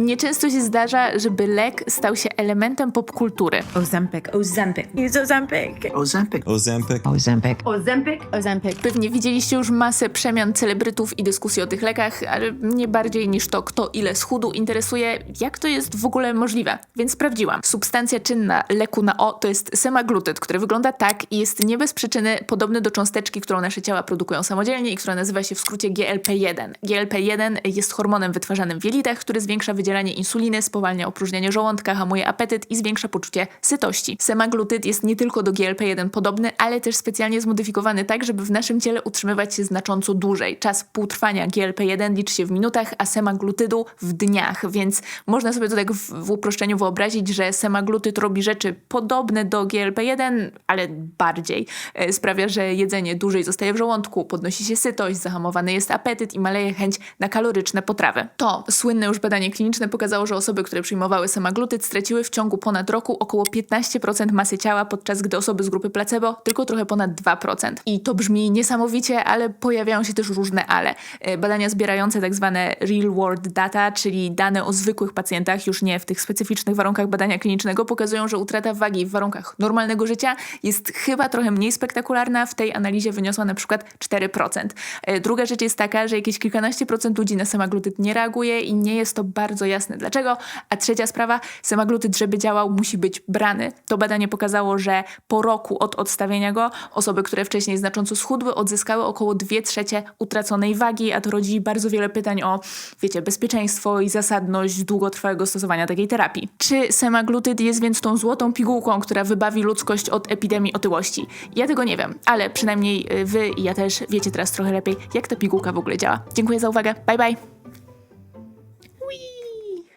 Nieczęsto się zdarza, żeby lek stał się elementem popkultury. Ozempic, Ozempic. Use Ozempic. Ozempic. Ozempic. Ozempic. Ozempic, Ozempic. Pewnie widzieliście już masę przemian celebrytów i dyskusji o tych lekach, ale mnie bardziej niż to, kto ile schudł, interesuje, jak to jest w ogóle możliwe. Więc sprawdziłam. Substancja czynna leku na O to jest semaglutyd, który wygląda tak i jest nie bez przyczyny podobny do cząsteczki, którą nasze ciała produkują samodzielnie i która nazywa się w skrócie GLP-1. GLP-1 jest hormonem wytwarzanym w jelitach, który zwiększa wydzielanie insuliny, spowalnia opróżnianie żołądka, hamuje apetyt i zwiększa poczucie sytości. Semaglutyd jest nie tylko do GLP-1 podobny, ale też specjalnie zmodyfikowany tak, żeby w naszym ciele utrzymywać się znacząco dłużej. Czas półtrwania GLP-1 liczy się w minutach, a semaglutydu w dniach, więc można sobie to tak w, w uproszczeniu wyobrazić, że semaglutyd robi rzeczy podobne do GLP-1, ale bardziej. E, Sprawia, że jedzenie dłużej zostaje w żołądku, podnosi się sytość, zahamowany jest apetyt i maleje chęć na kaloryczne potrawy. To słynne już badanie kliniczne pokazało, że osoby, które przyjmowały semaglutyd straciły w ciągu ponad roku około 15% masy ciała, podczas gdy osoby z grupy placebo tylko trochę ponad 2%. I to brzmi niesamowicie, ale pojawiają się też różne ale. E, Badania zbierające tak zwane real world data, czyli dane o zwykłych pacjentach, już nie w tych specyficznych warunkach badania klinicznego, pokazują, że utrata wagi w warunkach normalnego życia jest chyba trochę mniej spektakularna. W tej analizie wyniosła na przykład 4%. E, Druga rzecz jest taka, że jakieś kilkanaście procent ludzi na semaglutyd nie reaguje i nie jest to bardzo jasne dlaczego. A trzecia sprawa, semaglutyd, żeby działał, musi być brany. To badanie pokazało, że po roku od odstawienia go osoby, które wcześniej znacząco schudły, odzyskały około 2 trzecie utraconej wagi, a to rodzi bardzo wiele pytań o, wiecie, bezpieczeństwo i zasadność długotrwałego stosowania takiej terapii. Czy semaglutyd jest więc tą złotą pigułką, która wybawi ludzkość od epidemii otyłości? Ja tego nie wiem, ale przynajmniej y, wy i ja też wiecie teraz trochę lepiej, jak ta pigułka w ogóle działa. Dziękuję za uwagę. Bye bye!